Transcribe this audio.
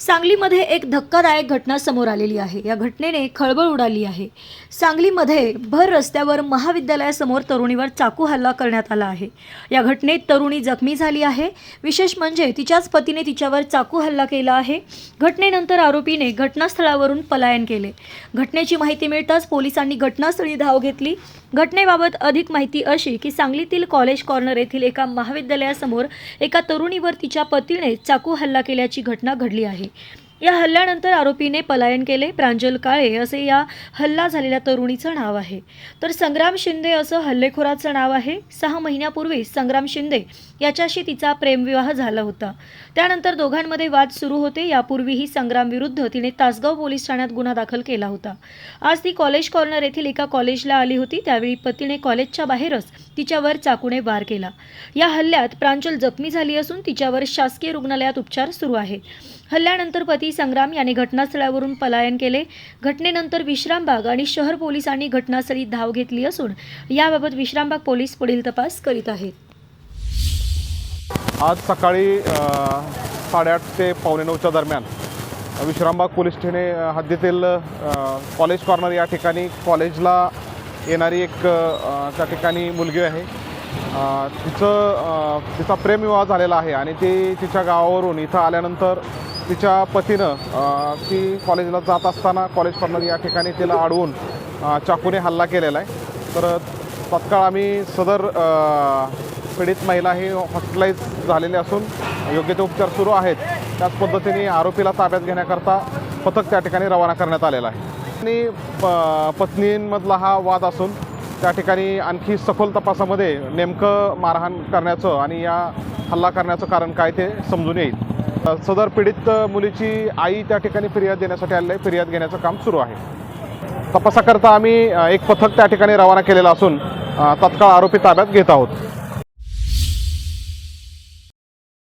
सांगलीमध्ये एक धक्कादायक घटना समोर आलेली आहे. या घटनेने खळबळ उडाली आहे. सांगलीमध्ये भर रस्त्यावर महाविद्यालयासमोर तरुणीवर चाकू हल्ला करण्यात आला आहे. या घटनेत तरुणी जखमी झाली आहे. विशेष म्हणजे तिच्याच पतीने तिच्यावर चाकू हल्ला केला आहे. घटनेनंतर आरोपीने घटनास्थळावरून पलायन केले. घटनेची माहिती मिळताच पोलिसांनी घटनास्थळी धाव घेतली. घटनेबाबत अधिक माहिती अशी की सांगलीतील कॉलेज कॉर्नर येथील एका महाविद्यालयासमोर एका तरुणीवर तिच्या पतीने चाकू हल्ला केल्याची घटना घडली आहे. या हल्ल्यानंतर आरोपीने पलायन केले. प्रांजल काळे असे या हल्ला झालेल्या तरुणीचं नाव आहे. तर संग्राम शिंदे असं हल्लेखोराचं नाव आहे. सहा महिन्यापूर्वी संग्राम शिंदे याच्याशी तिचा प्रेमविवाह झाला होता. त्यानंतर दोघांमध्ये वाद सुरू होते. यापूर्वीही संग्राम विरुद्ध तिने तासगाव पोलीस ठाण्यात गुन्हा दाखल केला होता. आज ती कॉलेज कॉर्नर येथील एका कॉलेजला आली होती. त्यावेळी पतीने कॉलेजच्या बाहेरच तिच्यावर चाकूने वार केला. या हल्ल्यात प्रांजल जखमी झाली असून तिच्यावर शासकीय रुग्णालयात उपचार सुरू आहे. हल्ल्यानंतर पती संग्राम याने घटनास्थळावरून पलायन केले. घटनेनंतर विश्रामबाग आणि शहर पोलिसांनी घटनास्थळी धाव घेतली असून याबाबत विश्रामबाग पोलीस पुढील तपास करीत आहेत. आज सकाळी साडेआठ ते पावणे नऊच्या दरम्यान विश्रामबाग पोलीस ठाणे हद्दीतील कॉलेज कॉर्नर या ठिकाणी कॉलेजला येणारी एक त्या ठिकाणी मुलगी आहे. तिचं तिचा प्रेमविवाह झालेला आहे आणि ती तिच्या गावावरून इथं आल्यानंतर तिच्या पतीनं ती कॉलेजला जात असताना कॉलेज या ठिकाणी तिला अडवून चाकूने हल्ला केलेला आहे. तर तत्काळ आम्ही सदर पीडित महिला ही हॉस्पिटलाइज झालेली असून योग्य ते उपचार सुरू आहेत. त्याच पद्धतीने आरोपीला ताब्यात घेण्याकरता पथक त्या ठिकाणी रवाना करण्यात आलेला आहे. आणि प पत्नींमधला हा वाद असून त्या ठिकाणी आणखी सखोल तपासामध्ये नेमकं मारहाण करण्याचं आणि या हल्ला करण्याचं कारण काय ते समजून येईल. सदर पीडित मुलीची आई त्या ठिकाणी फिर्याद देण्यासाठी आलेली आहे. फिर्याद घेण्याचं काम सुरू आहे. तपासाकरता आम्ही एक पथक त्या ठिकाणी रवाना केलेलं असून तत्काळ आरोपी ताब्यात घेत आहोत.